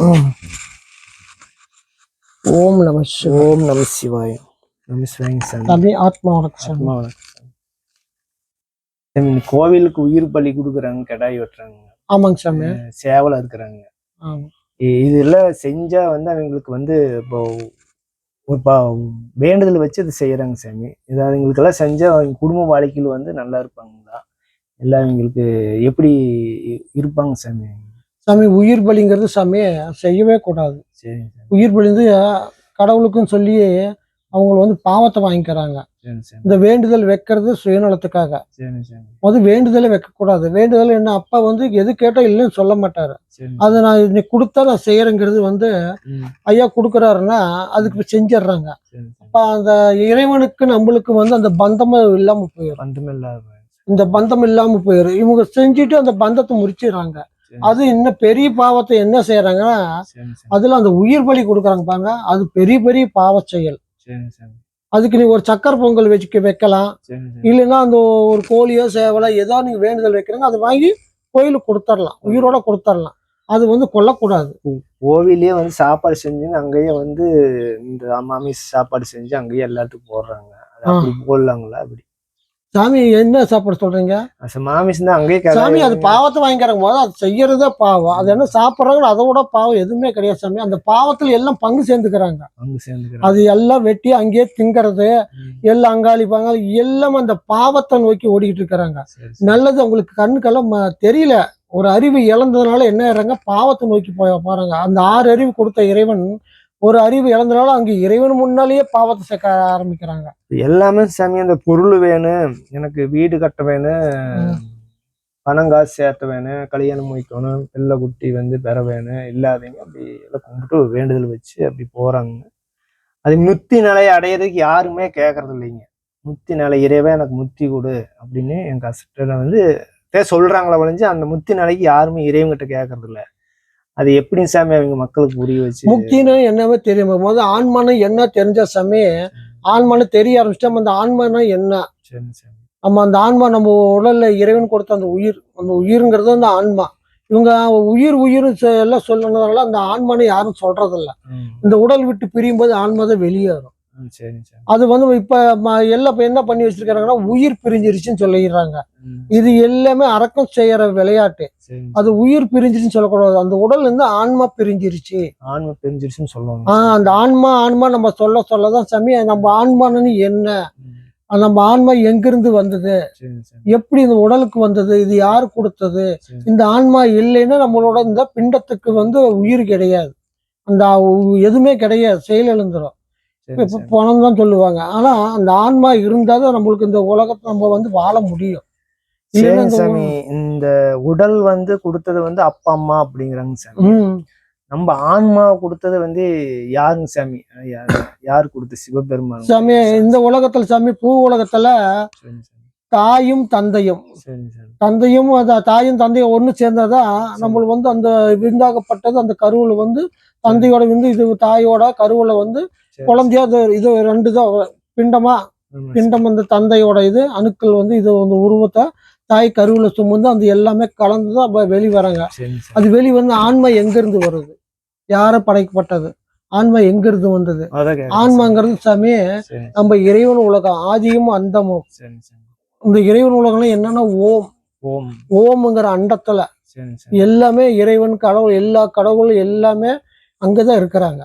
ஓம் நம சிவாய ஓம் நம சிவாய. நம சிவாயங்க சாமி. ஆத்மா வணக்கம். சாமி கோவிலுக்கு உயிர் பலி கொடுக்குறாங்க கடாய் வெட்டுறாங்க. ஆமாங்க சாமி. சேவலை இருக்கிறாங்க ஆமா. இதெல்லாம் செஞ்சா வந்து அவங்களுக்கு வந்து இப்போ ஒரு பா வேண்டுதல் வச்சு அது செய்யறாங்க சாமி. இது அவங்களுக்கெல்லாம் செஞ்சா அவங்க குடும்ப வாழ்க்கையில் வந்து நல்லா இருப்பாங்களா? எல்லாம் அவங்களுக்கு எப்படி இருப்பாங்க சாமி? சாமி உயிர் பலிங்கிறது சாமி செய்யவே கூடாது. உயிர் பலி வந்து கடவுளுக்குன்னு சொல்லி அவங்க வந்து பாவத்தை வாங்கிக்கிறாங்க. இந்த வேண்டுதல் வைக்கிறது சுயநலத்துக்காக. அது வேண்டுதலே வைக்கக்கூடாது. வேண்டுதல் என்ன? அப்பா வந்து எது கேட்டா இல்லைன்னு சொல்ல மாட்டாரு. அதை நான் இன்னைக்கு கொடுத்தா நான் செய்யறேங்கிறது வந்து ஐயா கொடுக்குறாருன்னா அதுக்கு செஞ்சிடுறாங்க. அப்ப அந்த இறைவனுக்கு நம்மளுக்கு வந்து அந்த பந்தமும் இல்லாம போயிடும் இந்த பந்தம் இல்லாம போயிடும் இவங்க செஞ்சுட்டு அந்த பந்தத்தை முறிச்சிடுறாங்க. அது இன்னும் பெரிய பாவத்தை என்ன செய்யறாங்கன்னா அதுல அந்த உயிர் பலி கொடுக்குறாங்க பாருங்க. அது பெரிய பெரிய பாவ செயல். அதுக்கு நீ ஒரு சக்கரை பொங்கல் வச்சுக்க வைக்கலாம். இல்லைன்னா அந்த ஒரு கோழியோ சேவலோ ஏதோ நீங்க வேண்டுதல் வைக்கிறீங்க அதை வாங்கி கோயிலுக்கு கொடுத்துடலாம் உயிரோட கொடுத்துடலாம் அது வந்து கொல்லக்கூடாது. கோவிலே வந்து சாப்பாடு செஞ்சு அங்கேயே வந்து இந்த மாமிஸ் சாப்பாடு செஞ்சு அங்கேயே எல்லாத்துக்கும் போடுறாங்க. போடலாங்களா? அப்படி. சாமி என்ன சாப்பாடு சொல்றீங்க? தான் அங்கேயே கடை- சாமி அது பாவத்தை வாங்கிக்கிறாங்க. போது அது செய்யறதே பாவம். அது என்ன சாப்பிட்றாங்க அதை விட பாவம் எதுவுமே கிடையாது சாமி. அந்த பாவத்துல எல்லாம் பங்கு சேர்ந்துக்கிறாங்க. அது எல்லாம் வெட்டி அங்கேயே திங்கிறது எல்லாம் அங்காளி பங்காளி எல்லாம் அந்த பாவத்தை நோக்கி ஓடிக்கிட்டு இருக்கிறாங்க. நல்லது உங்களுக்கு கண்ணுக்கெல்லாம் தெரியல. ஒரு அறிவு இழந்ததுனால என்ன ஆயிடுறாங்க? பாவத்தை நோக்கி போய் பாருங்க அந்த ஆறு அறிவு கொடுத்த இறைவன் ஒரு அறிவு இழந்தனால அங்க இறைவன் முன்னாலேயே பாவத்தை சேர்க்க ஆரம்பிக்கிறாங்க. எல்லாமே சாமி அந்த பொருள் வேணும் எனக்கு வீடு கட்ட வேணும். பணம் காசு சேர்த்த வேணும் கல்யாணம் முடிக்கணும் பிள்ளை குட்டி வந்து பெற வேணும் இல்லாதவங்க அப்படி எல்லாம் கும்பிட்டு வேண்டுதல் வச்சு அப்படி போறாங்க. அது முத்தி நிலையை அடையிறதுக்கு யாருமே கேட்கறது இல்லைங்க. முத்தி நிலை இறைவன் எனக்கு முத்தி கொடு அப்படின்னு என் கஷ்டத்துல வந்து தே சொல்றாங்களே ஒழிஞ்சு அந்த முத்தி நிலைக்கு யாருமே இறைவன்கிட்ட கேட்கறது இல்ல. அது எப்படி சாமி அவங்க மக்களுக்கு புரிய வச்சு முக்தின்னு என்னவே தெரியும். முதல்ல ஆன்மான்னு என்ன தெரிஞ்ச சமயம் ஆன்மான்னு தெரிய ஆரம்பிச்சிட்டோம் அந்த ஆன்மானா என்ன? சாமி நம்ம அந்த ஆன்மா நம்ம உடல்ல இறைவன் கொடுத்த அந்த உயிர் அந்த உயிர்ங்கிறது அந்த ஆன்மா. இவங்க உயிர் உயிர் எல்லாம் சொல்லணுனால அந்த ஆன்மான்னு யாரும் சொல்றதில்ல. இந்த உடல் விட்டு பிரியும் போது ஆன்மா தான் வெளியேறும். சாமி அது வந்து இப்ப எல்லாம் என்ன பண்ணி வச்சிருக்காங்கன்னா உயிர் பிரிஞ்சிருச்சுன்னு சொல்லிடுறாங்க. இது எல்லாமே அடக்கம் செய்யற விளையாட்டு. அது உயிர் பிரிஞ்சிருச்சுன்னு சொல்லக்கூடாது. அந்த உடல் இருந்து ஆன்மா பிரிஞ்சிருச்சு. ஆன்மை தெரிஞ்சிருச்சுன்னு சொல்லுவாங்க. ஆஹ் அந்த ஆன்மா ஆன்மா நம்ம சொல்ல சொல்லதான் சாமி நம்ம ஆன்மான்னு என்ன? நம்ம ஆன்மா எங்கிருந்து வந்தது? எப்படி இந்த உடலுக்கு வந்தது? இது யாரு கொடுத்தது. இந்த ஆன்மா இல்லைன்னா நம்மளோட இந்த பிண்டத்துக்கு வந்து உயிர் கிடையாது. அந்த எதுவுமே கிடையாது. செயல் எழுந்துரும். பணம் தான் சொல்லுவாங்க. ஆனா அந்த ஆன்மா இருந்தாதான் நம்மளுக்கு இந்த உலகத்தை நம்ம வந்து வாழ முடியும். இல்லைன்னா சரி இந்த சாமி. இந்த உடல் வந்து கொடுத்தது வந்து அப்பா அம்மா அப்படிங்கிறாங்க சாமி. நம்ம ஆன்மா கொடுத்தது வந்து யாருங்க சாமி? யாரு கொடுத்த சிவபெருமான்? சாமி இந்த உலகத்துல சாமி பூ உலகத்துல. தாயும் தந்தையும். தந்தையும் தாயும் தந்தையும் ஒண்ணு சேர்ந்தாதான் நம்ம வந்து அந்த விந்தாகப்பட்டது அந்த கருவுல வந்து தந்தையோட விந்து இது தாயோட கருவுல வந்து. குழந்தையா இது இது ரெண்டு தான் பிண்டமா பிண்டம் வந்து தந்தையோட இது அணுக்கள் வந்து இது வந்து உருவத்தை தாய் கருவுல சுமந்து அந்த எல்லாமே கலந்து தான் வெளி வராங்க. அது வெளி வந்து ஆன்மா எங்க இருந்து வருது? யார படைக்கப்பட்டது? ஆன்மா எங்க இருந்து வந்தது ஆன்மாங்கிறது சாமி நம்ம இறைவன் உலகம் ஆதியும் அந்தமும். இந்த இறைவன் உலகம்லாம் என்னன்னா ஓம். ஓம். ஓம்ங்கிற அண்டத்துல. எல்லாமே இறைவன் கடவுள் எல்லா கடவுளும் எல்லாமே அங்கதான் இருக்கிறாங்க.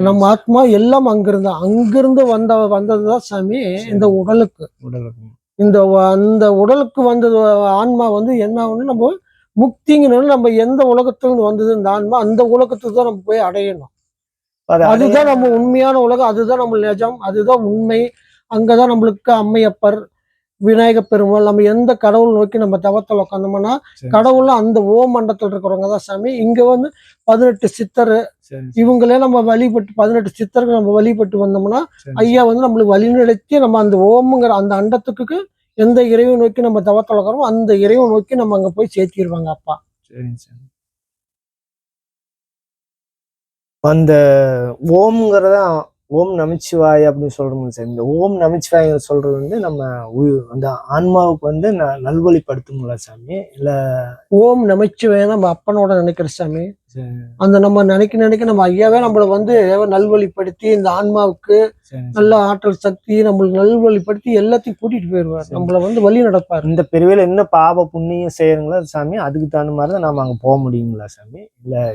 நம்ம ஆத்மா எல்லாம் அங்கிருந்து அங்கிருந்து வந்த வந்ததுதான் சாமி இந்த உடலுக்கு. உடல் இருக்கும். இந்த அந்த உடலுக்கு வந்தது ஆன்மா வந்து என்ன ஆகும்னு நம்ம முக்திங்கிறது நம்ம எந்த உலகத்துல இருந்து வந்தது இந்த ஆன்மா அந்த உலகத்துக்கு தான் நம்ம போய் அடையணும். அது அதுதான் நம்ம உண்மையான உலகம் அதுதான் நம்ம நிஜம் அதுதான் உண்மை. அங்கதான் நம்மளுக்கு அம்மையப்பர் விநாயக பெருமாள் நம்ம எந்த கடவுள் நோக்கி நம்ம தவத்தில் உட்காந்தோம்னா சரி. கடவுள்லாம் அந்த ஓ மண்டலத்தில் இருக்கிறவங்க தான் சாமி இங்க வந்து பதினெட்டு சித்தர் இவங்களே நம்ம வழிபட்டு பதினெட்டு சித்தர்கள் நம்ம வழிபட்டு வந்தோம்னா. ஐயா வந்து நம்மளுக்கு வழிநடத்தி நம்ம அந்த ஓம்ங்கிற அந்த அண்டத்துக்கு எந்த இறைவன் நோக்கி நம்ம தவத்தில் இருக்கிறோமோ அந்த இறைவன் நோக்கி நம்ம அங்க போய் சேர்த்திடுவாங்க அப்பா. அந்த ஓம்ங்கிறத ஓம் நமச்சிவாய் அப்படின்னு சொல்றோம் சார். இந்த ஓம் நமச்சிவாய் சொல்றது வந்து நம்ம அந்த ஆன்மாவுக்கு வந்து ந- நல்வழிப்படுத்துங்களா சாமி? இல்ல ஓம் நமச்சிவாய நம்ம அப்பனோட நினைக்கிற சாமி. அந்த நம்ம நினைக்க நினைக்க நம்ம ஐயாவே நம்மள வந்து நல்வழிப்படுத்தி இந்த ஆன்மாவுக்கு. நல்ல ஆற்றல் சக்தி நம்மளுக்கு நல்வழிப்படுத்தி எல்லாத்தையும் கூட்டிட்டு போயிடுவார். நம்மள வந்து வழி நடப்பார். இந்த பிரிவில் என்ன பாவ புண்ணியம் செய்யறங்களா சாமி அதுக்கு தகுந்த மாதிரி தான் நாம அங்க போக முடியுங்களா சாமி? இல்ல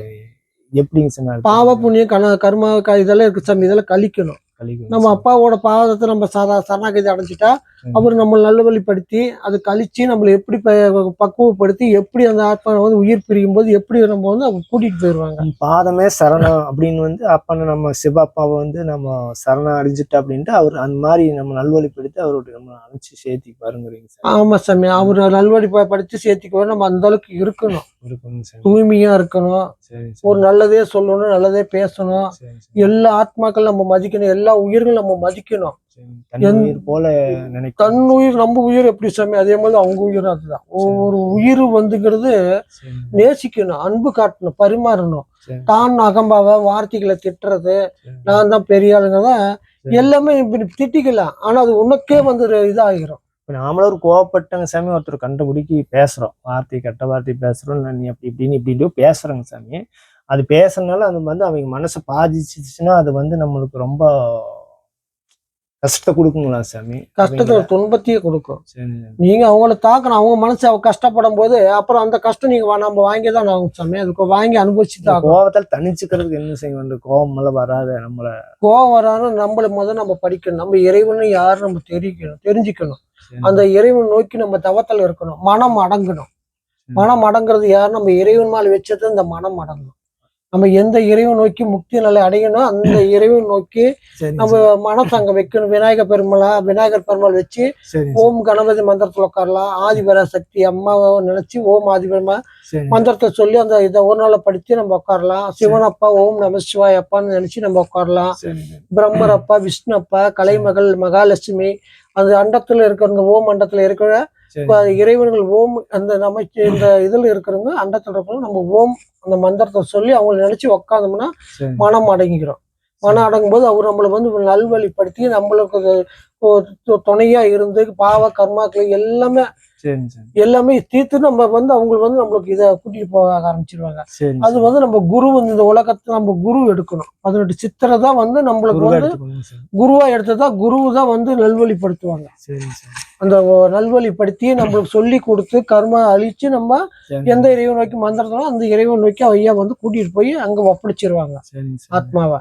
எப்படிங்க அது பாவ புண்ணியம் கன கர்மா இதெல்லாம் இருக்கு சாமி இதெல்லாம் கழிக்கணும். நம்ம. அப்பாவோட பாதத்தை நம்ம சாதா சரணாகதி அடைஞ்சிட்டா சரி. அவர் நம்ம நல்வழிப்படுத்தி அதை கழிச்சு நம்மளை எப்படி பக்குவப்படுத்தி எப்படி அந்த ஆத்மா வந்து உயிர் பிரியும் போது எப்படி நம்ம வந்து அவங்க கூட்டிட்டு போயிடுவாங்க பாதமே சரணம் அப்படின்னு வந்து அப்பனை நம்ம சிவ அப்பாவை வந்து நம்ம சரணம் அடைஞ்சிட்டு அப்படின்ட்டு அவர் அந்த மாதிரி நம்ம நல்வழிப்படுத்தி அவருடைய நம்ம அனுப்பிச்சு சேர்த்தி பாருங்கிறீங்க சார். ஆமா சாமி அவர் நல்வழிப்படுத்தி சேர்த்திக்குவோம் நம்ம அந்த அளவுக்கு இருக்கணும். சார் தூய்மையா இருக்கணும். ஒரு நல்லதே சொல்லணும் நல்லதே பேசணும். எல்லா ஆத்மாக்கள் நம்ம மதிக்கணும் எல்லா உயிர்களும் நம்ம மதிக்கணும். உயிர் போல தன் உயிர் நம்ம உயிர் எப்படி சாமி? அதே மாதிரி அவங்க உயிரும் அதுதான். ஒரு உயிர் வந்துங்கிறது நேசிக்கணும் அன்பு காட்டணும் பரிமாறணும். தான் அகம்பாவ வார்த்தைகளை திட்டுறது. நான் தான் பெரிய ஆளுங்க தான். எல்லாமே திட்டிக்கலாம். ஆனா அது உனக்கே வந்து இதாகிரும். இப்ப நாமளும் ஒரு கோவப்பட்டங்க சாமி ஒருத்தர் கண்டுபிடிக்கி பேசுறோம். வார்த்தை கெட்ட வார்த்தை பேசுறோம். இல்ல நீ அப்படி இப்படின்னு இப்படி பேசுறேங்க சாமி. அது பேசுறதுனால அது வந்து அவங்க மனசை பாதிச்சிச்சுன்னா அது வந்து நம்மளுக்கு ரொம்ப கஷ்டத்தை கொடுக்குங்களா சாமி? கஷ்டத்தை துன்பத்தையே கொடுக்கும். சரி நீங்க அவங்கள தாக்கணும். அவங்க மனசு அவ கஷ்டப்படும் போது அப்புறம் அந்த கஷ்டம் நீங்க நம்ம வாங்கி தான் ஆகும் சாமி. அதுக்கு வாங்கி அனுபவிச்சு இந்த தான். கோவத்தால் தனிச்சுக்கிறதுக்கு என்ன செய்ய வேண்டும்? கோவம் எல்லாம் வராத நம்மள. கோவம் வராலும் நம்மள முதல்ல நம்ம படிக்கணும். நம்ம இறைவனை யாரு நம்ம தெரிவிக்கணும் தெரிஞ்சுக்கணும். அந்த இறைவன் நோக்கி நம்ம தவத்தில் இருக்கணும். மனம் அடங்கணும். மனம் அடங்குறது யார்? நம்ம இறைவன் மேல வச்சது இந்த மனம் அடங்கணும். நம்ம எந்த இறைவன் நோக்கி முக்தி நிலை அடையணும் அந்த இறைவன் நோக்கி நம்ம மனசை அங்க வைக்கணும். விநாயகர் பெருமாளா? விநாயகர் பெருமாள் வச்சு ஓம் கணபதி மந்திரத்துல உட்காரலாம் ஆதிபரா சக்தி அம்மாவை நினைச்சு ஓம் ஆதிபரமா மந்திரத்தை சொல்லி அந்த இதை ஒரு நாளை படித்து நம்ம உட்காரலாம் சிவன் அப்பா ஓம் நம சிவாய் அப்பான்னு நினைச்சு நம்ம உட்காரலாம் சரி பிரம்மர் அப்பா விஷ்ணு அப்பா கலைமகள் மகாலட்சுமி அந்த அண்டத்துல இருக்கிற இந்த ஓம் அண்டத்துல இருக்கிற இறைவன்கள் ஓம் அந்த நம்ம இந்த இதுல இருக்கிறவங்க அண்டத்துல இருக்கிறவங்க நம்ம ஓம் அந்த மந்திரத்தை சொல்லி அவங்களை நினைச்சு உக்காந்தோம்னா மனம் அடங்கிக்கிறோம். மனம் அடங்கும் போது அவர் நம்மளை வந்து நல்வழிப்படுத்தி நம்மளுக்கு துணையா இருந்து பாவ கர்மாக்கள் எல்லாமே எல்லாமே தீர்த்து நம்ம வந்து அவங்க வந்து நம்மளுக்கு இதை கூட்டிட்டு போக ஆரம்பிச்சிருவாங்க. சரி அது வந்து நம்ம குரு வந்து இந்த உலகத்தை நம்ம குரு எடுக்கணும். பதினெட்டு சித்திரை தான் வந்து நம்மளுக்கு வந்து குருவா எடுத்ததா குரு தான் வந்து நல்வழிப்படுத்துவாங்க. சரி சரி. அந்த நல்வழிப்படுத்தி நம்மளுக்கு சொல்லி கொடுத்து கர்ம அழிச்சு நம்ம எந்த இறைவன் நோக்கி மந்திரத்தோ அந்த இறைவன் நோக்கி ஐயா வந்து கூட்டிட்டு போய் அங்க ஒப்படைச்சிருவாங்க. சரி சரி. ஆத்மாவை.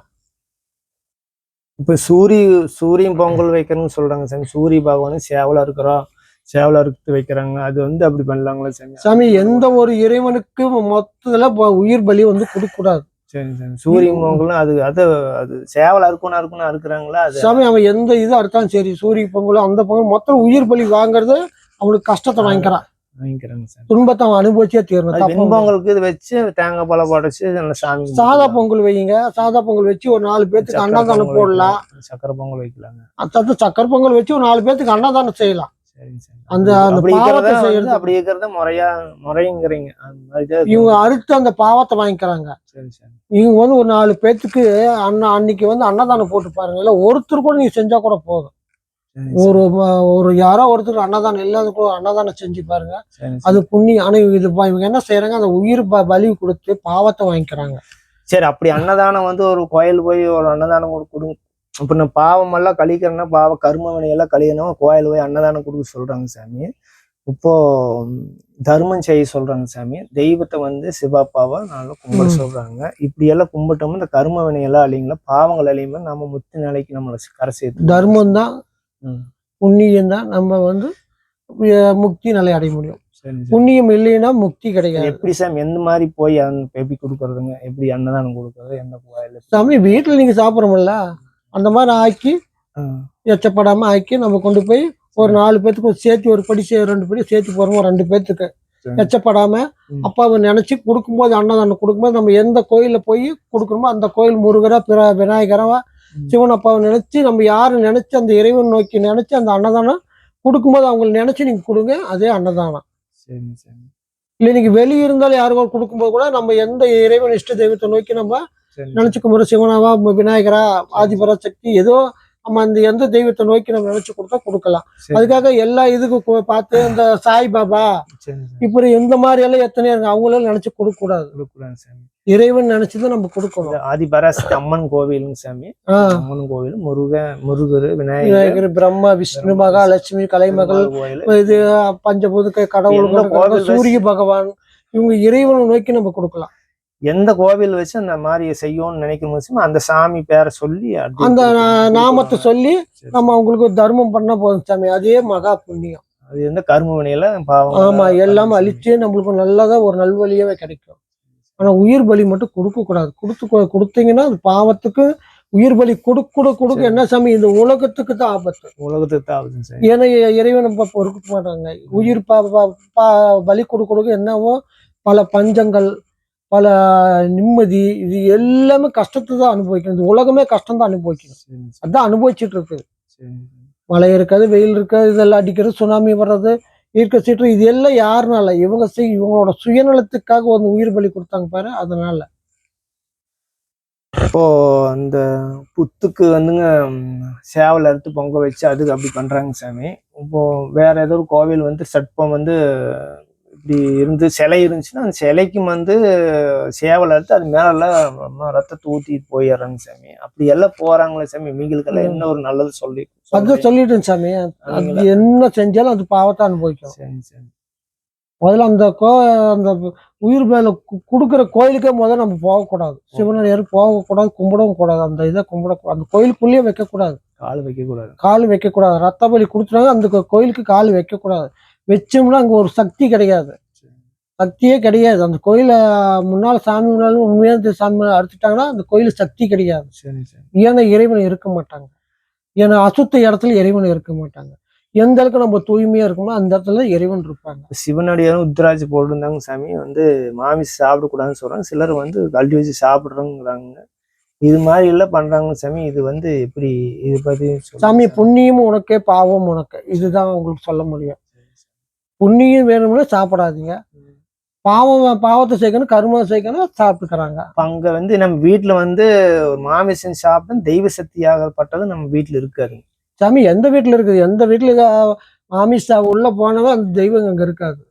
இப்ப சூரிய சூரியன் பொங்கல் வைக்கிறேன்னு சொல்றாங்க சாமி. சூரிய பகவானும் சேவலா இருக்கிறோம் சேவலா இருக்கு வைக்கிறாங்க. அது வந்து அப்படி பண்ணலாங்களா சாமி? சாமி எந்த ஒரு இறைவனுக்கு மொத்தத்துல உயிர் பலி வந்து கொடுக்க கூடாது சரி சரி. சூரியன் பொங்கலும் அது அது அது சேவலா இருக்கணும் இருக்கிறாங்களா அது சாமி அவன் எந்த இது அறுத்தாலும் சரி சூரிய பொங்கல் அந்த பொங்கல் மொத்தம் உயிர் பலி வாங்குறது அவனுக்கு கஷ்டத்தை வாங்கிக்கிறான். வாங்கிக்கிறாங்க சார் துன்பத்தை அவன் அனுபவிச்சே தீரணும். வெண்பொங்கலுக்கு இது வச்சு தேங்காய் பழம் படைச்சு நல்ல சாமி சாதா பொங்கல் வைங்க. சாதா பொங்கல் வச்சு ஒரு நாலு பேத்துக்கு சக்கரை அன்னதானம் போடலாம். சக்கரை பொங்கல் வைக்கலாங்க. அதாவது சக்கரை பொங்கல் வச்சு ஒரு நாலு பேத்துக்கு அன்னதானம் செய்யலாம். அந்த- அந்த பாவத்தை செய்யறது. அப்படி இருக்கிறத முறையா முறைங்கிறீங்க. இவங்க அறுத்து அந்த பாவத்தை வாங்கிக்கிறாங்க. இவங்க வந்து ஒரு நாலு பேத்துக்கு அண்ணா அன்னைக்கு வந்து அன்னதானம் போட்டு பாருங்க இல்ல ஒருத்தர் கூட நீங்க செஞ்சா கூட போதும். ஒரு ஒரு யாரோ ஒருத்தர் அன்னதானம் இல்லாத கூட அன்னதானம் செஞ்சு பாருங்க. அது புண்ணியம். ஆனா இது இவங்க என்ன செய்யறாங்க அந்த உயிர் பலி கொடுத்து பாவத்தை வாங்கிக்கிறாங்க. சரி அப்படி அன்னதானம் வந்து ஒரு கோயில் போய் ஒரு அன்னதானம் கொடு- கொடுங்க இப்ப நான் பாவம் எல்லாம் கழிக்கிறேன்னா பாவ கர்ம வினையெல்லாம் கழியணும். கோயில் போய் அன்னதானம் கொடுக்க சொல்றாங்க சாமி. இப்போ தர்மம் செய்ய சொல்றாங்க சாமி. தெய்வத்தை வந்து சிவாப்பாவா நல்லா கும்பிட ம். சொல்றாங்க. இப்படி எல்லாம் கும்பிட்டோம்னா இந்த கர்ம வினையெல்லாம் அழியுங்களா? பாவங்கள் அழியுமா நம்ம முத்து நிலைக்கு நம்மளை கரை சேர்த்து தர்மம் தான். புண்ணியம் தான் நம்ம வந்து முக்தி நிலை அடைய முடியும். புண்ணியம் இல்லைன்னா முக்தி கிடைக்காது எப்படி சாமி? எந்த மாதிரி போய் எப்படி கொடுக்கறதுங்க? எப்படி அன்னதானம் கொடுக்கறது? எந்த கோயில் சாமி வீட்டுல நீங்க சாப்பிடுறோம்ல. அந்த மாதிரி ஆக்கி ஆ, எச்சப்படாம ஆக்கி நம்ம கொண்டு போய் ஒரு நாலு பேத்துக்கு சேர்த்து ஒரு படி சே- ரெண்டு படி சேர்த்து போறோம் ஒரு ரெண்டு பேத்துக்கு சரி. எச்சப்படாம. அப்பாவை நினைச்சு கொடுக்கும்போது அன்னதானம் கொடுக்கும்போது நம்ம எந்த கோயில்ல போய் கொடுக்கணுமோ அந்த கோயில் முருகரா பிற விநாயகரா ம். சிவன் அப்பாவை நினைச்சு நம்ம யாரு நினைச்சு அந்த இறைவன் நோக்கி நினைச்சு அந்த அன்னதானம் கொடுக்கும்போது அவங்களை நினைச்சு நீங்க கொடுங்க அதே அன்னதானம் சரி சரி இல்ல நீங்க வெளிய இருந்தாலும் யாருக்கும் கொடுக்கும்போது கூட நம்ம எந்த இறைவன் இஷ்ட தெய்வத்தை நோக்கி நம்ம நினைச்சு கும்பிட சிவனாவா விநாயகரா ஆதிபரா சக்தி ஏதோ நம்ம அந்த எந்த தெய்வத்தை நோக்கி நம்ம நினைச்சு கொடுத்தா கொடுக்கலாம். அதுக்காக எல்லா இதுக்கும் பார்த்து இந்த சாய்பாபா. இப்படி இந்த மாதிரி எல்லாம் எத்தனையோ இருக்கு. அவங்களாம் நினைச்சு கொடுக்க கூடாது சாமி. இறைவன் நினைச்சுதான் நம்ம கொடுக்கணும். ஆதிபராசக்தி அம்மன் கோவிலுங்க சாமி. அம்மன் கோவில் முருக முருகர் விநாயகர். விநாயகர் பிரம்மா விஷ்ணு மகாலட்சுமி கலைமகள் கோவில் இது பஞ்சபூத கடவுள் சூரிய பகவான் இவங்க இறைவனை நோக்கி நம்ம கொடுக்கலாம். எந்த கோவில் வச்சு அந்த மாதிரி செய்யும்னு நினைக்கும் போது அந்த சாமி பேரை சொல்லி அந்த நாமத்தை சொல்லி. நம்ம அவங்களுக்கு தர்மம் பண்ண போதும் சாமி. அதே மகா புண்ணியம். அது எந்த கரும வினையில பாவம். ஆமா எல்லாம் அழிச்சு நம்மளுக்கு நல்லதா ஒரு நல்வழியாவே கிடைக்கும். ஆனா உயிர் பலி மட்டும் கொடுக்க கூடாது. கொடுத்து கொடுத்தீங்கன்னா அது பாவத்துக்கு உயிர் பலி கொடுக்க கொடுக்க கொடுக்க. என்ன சாமி? இந்த உலகத்துக்கு தான் ஆபத்து. உலகத்துக்கு தான் சாமி. ஏன்னா இறைவன் நம்ம பொறுக்க மாட்டாங்க. உயிர் ப- பலி கொடுக்க கொடுக்க என்னவோ பல பஞ்சங்கள் பல நிம்மதி இது எல்லாமே கஷ்டத்தை தான் அனுபவிக்கணும் இந்த உலகமே கஷ்டம் தான் அனுபவிக்கணும் அதான் அனுபவிச்சுட்டு இருக்கு சரி. மழை இருக்காது வெயில் இருக்காது இதெல்லாம் அடிக்கிறது சுனாமி வர்றது ஈர்க்க சீற்றம் இது எல்லாம் யாருனால? இவங்க செய் இவங்களோட சுயநலத்துக்காக ஒரு உயிர் பலி கொடுத்தாங்க பாரு அதனால. இப்போ அந்த புத்துக்கு வந்துங்க சேவல் அறுத்து பொங்க வச்சு அதுக்கு அப்படி பண்றாங்க சாமி. இப்போ வேற ஏதோ ஒரு கோவில் வந்து சட்பம் வந்து இப்படி இருந்து சிலை இருந்துச்சுன்னா அந்த சிலைக்கும் வந்து சேவல் அறுத்து அது மேல ரத்தத்தை ஊத்திட்டு போயிடுறாங்க சாமி. அப்படி எல்லாம் போறாங்களே சாமி. மீங்களுக்கெல்லாம் என்ன ஒரு நல்லது சொல்லி அது சொல்லிட்டேன் சாமி. அது என்ன செஞ்சாலும் அது பாவத்தை அனுபவிக்கும் சரி சரி. முதல்ல அந்த கோ அந்த உயிர் மேல கொடுக்குற கோயிலுக்கே முதல்ல நம்ம போகக்கூடாது. சிவன் யாரும் போகக்கூடாது கும்பிடவும் கூடாது. அந்த இதை கும்பிட அந்த கோயிலுக்குள்ளேயே வைக்கக்கூடாது. கால் வைக்க கூடாது கால் வைக்கக்கூடாது. ரத்த பலி கொடுத்துட்டாங்க அந்த கோயிலுக்கு கால் வைக்கக்கூடாது. வச்சோம்னா அங்கே ஒரு சக்தி கிடையாது. சக்தியே கிடையாது. அந்த கோயில முன்னாள் சாமி முன்னாலும் உண்மையான சாமி அறுத்துட்டாங்கன்னா அந்த கோயில் சக்தி கிடையாது. சரி சரி. ஏன்னா இறைவன் இருக்க மாட்டாங்க. ஏன்னா அசுத்த இடத்துல இறைவன் இருக்க மாட்டாங்க. எந்த அளவுக்கு நம்ம தூய்மையா இருக்கோமோ அந்த இடத்துல இறைவன் இருப்பாங்க. சிவனடியாரும் உத்ராஜ் போட்டிருந்தாங்க சாமி. வந்து மாமிசம் சாப்பிடக்கூடாதுன்னு சொல்றாங்க. சிலர் வந்து கழட்டி வச்சு சாப்பிடுறோங்கிறாங்க. இது மாதிரி எல்லாம் பண்றாங்க சாமி. இது வந்து எப்படி இது பத்தி சாமி புண்ணியம் உனக்கே பாவம் உனக்கு. இதுதான் உங்களுக்கு சொல்ல முடியும். புண்ணியம் வேணும்னா சாப்பிடாதீங்க. பாவம் பாவத்தை சேர்க்கணும் கருமம் சேர்க்கணும் சாப்பிட்டுக்கிறாங்க. அங்க வந்து நம்ம வீட்டுல வந்து ஒரு மாமிசம் சாப்பிட்டு தெய்வ சக்தியாகப்பட்டது நம்ம வீட்டுல இருக்காது. சாமி எந்த வீட்டுல இருக்குது? எந்த வீட்டுல ஆமிஷா உள்ள போனவன் அந்த தெய்வம் அங்க இருக்காது.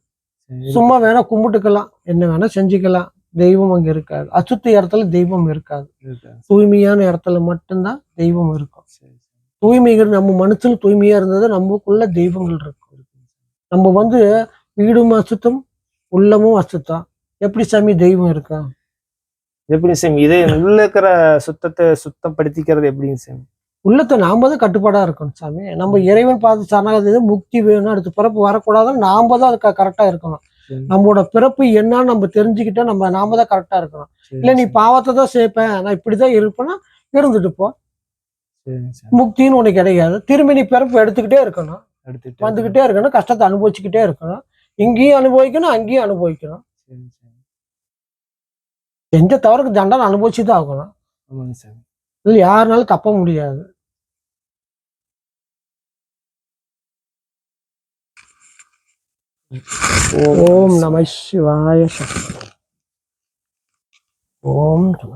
சும்மா வேணா கும்பிட்டுக்கலாம். என்ன வேணா செஞ்சுக்கலாம். தெய்வம் அங்க இருக்காது. அசுத்த இடத்துல தெய்வம் இருக்காது. தூய்மையான இடத்துல மட்டும்தான் தெய்வம் இருக்கும். தூய்மைகள் நம்ம மனசுல தூய்மையா இருந்தது நமக்குள்ள தெய்வங்கள் இருக்கும். நம்ம வந்து வீடும் அசுத்தம் உள்ளமும் அசுத்தம். எப்படி சாமி தெய்வம் இருக்கா? எப்படி சாமி? இதே உள்ள இருக்கிற சுத்தத்தை சுத்தப்படுத்திக்கிறது எப்படிங்க சாமி? உள்ளத்தை நாம தான் கட்டுப்பாடா இருக்கணும் சாமி. நம்ம இறைவன் பார்த்து சரணாகதி முக்தி வேணும் அடுத்த பிறப்பு வரக்கூடாதுன்னு நாம தான் அதுக்கு கரெக்டா இருக்கணும். நம்மளோட பிறப்பு என்னன்னு நம்ம தெரிஞ்சுக்கிட்டா நம்ம நாம தான் கரெக்டா இருக்கணும். இல்ல நீ பாவத்தை தான் சேர்ப்பேன் நான் இப்படிதான் இருப்பேன்னா இருந்துட்டு போ. முக்தின்னு ஒண்ணு கிடையாது. திரும்பி நீ பிறப்பு எடுத்துக்கிட்டே இருக்கணும். எடுத்துட்டு வந்துகிட்டே இருக்கணும் கஷ்டத்தை அனுபவிச்சுக்கிட்டே இருக்கணும். இங்கேயும் அனுபவிக்கணும் அங்கேயும் அனுபவிக்கணும். எந்த தவறுக்கு தண்டனை அனுபவிச்சு தான் ஆகணும். ஆமாங்க சாமி இது யாருனாலும் தப்ப முடியாது. ஓம் நம சிவாய ஓம் நம